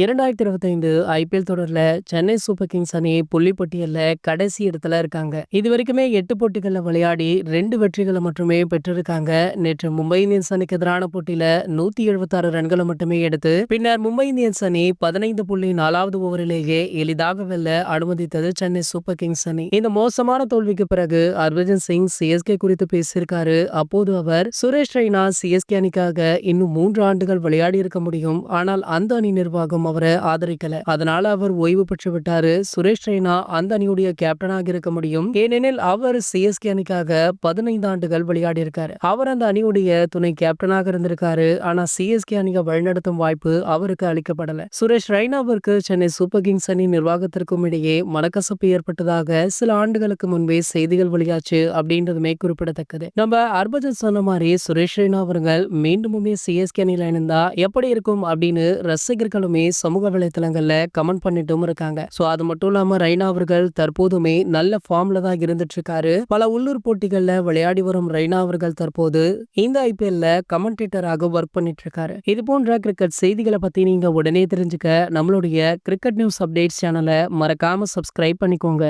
இரண்டாயிரத்தி இருபத்தைந்து ஐபிஎல் தொடர்ல சென்னை சூப்பர் கிங்ஸ் அணி புள்ளிபட்டியில் கடைசி இடத்துல இருக்காங்க. இது வரைக்குமே எட்டு போட்டிகள்ல விளையாடி ரெண்டு வெற்றிகளை மட்டுமே பெற்றிருக்காங்க. நேற்று மும்பை இந்தியன்ஸ் அணிக்கு எதிரான போட்டியில நூத்தி எழுபத்தாறு ரன்களை மட்டுமே எடுத்து பின்னர் மும்பை இந்தியன்ஸ் அணி பதினைந்து புள்ளி நாலாவது ஓவரிலேயே எளிதாக வெல்ல அனுமதித்தது சென்னை சூப்பர் கிங்ஸ் அணி. இந்த மோசமான தோல்விக்கு பிறகு ஹர்பஜன் சிங் சிஎஸ்கே குறித்து பேசியிருக்காரு. அப்போது அவர் சுரேஷ் ரெய்னா சிஎஸ்கே அணிக்காக இன்னும் மூன்று ஆண்டுகள் விளையாடி இருக்க முடியும். ஆனால் அந்த அணி நிர்வாகம் அவரை ஆதரிக்கல. அதனால அவர் ஓய்வு பெற்று விட்டாரு. சுரேஷ் ரெய்னா அந்த அணியுடைய கேப்டனாக இருக்க முடியும். ஏனெனில் அவர் சிஎஸ்கே அணிக்காக பதினைந்து ஆண்டுகள் விளையாடி இருக்காரு. அவர் அந்த அணியுடைய துணை கேப்டனாக இருந்திருக்காரு. ஆனா சிஎஸ்கே அணியை வழிநடத்தும் வாய்ப்பு அவருக்கு அளிக்கப்படல. சுரேஷ் ரெய்னாவிற்கு சென்னை சூப்பர் கிங்ஸ் அணி நிர்வாகத்திற்கும் இடையே மனக்கசப்பு ஏற்பட்டதாக சில ஆண்டுகளுக்கு முன்பே செய்திகள் வெளியாச்சு அப்படின்றதுமே குறிப்பிடத்தக்கது. நம்ம அர்பஜன் சொன்ன மாதிரி சுரேஷ் ரெய்னா அவர்கள் மீண்டுமே சிஎஸ்கே அணியில் இணைந்தா எப்படி இருக்கும் அப்படின்னு ரசிகர்களுமே சமூக வலைத்தளங்கள்ல கமெண்ட் பண்ணிட்டும் இருக்காங்க. சோ அது மட்டும் இல்லாம ரெய்னா அவர்கள் தற்போதுமே நல்ல ஃபார்ம்ல தான் இருந்துட்டு இருக்காரு பல உள்ளூர் போட்டிகள்ல விளையாடி வரும் ரெய்னா அவர்கள் தற்போது இந்த ஐபிஎல்ல கமெண்டேட்டராக ஒர்க் பண்ணிட்டு இருக்காரு இது போன்ற கிரிக்கெட் செய்திகளை பத்தி நீங்க உடனே தெரிஞ்சுக்க நம்மளுடைய கிரிக்கெட் நியூஸ் அப்டேட்ஸ் சேனலை மறக்காம சப்ஸ்கிரைப் பண்ணிக்கோங்க.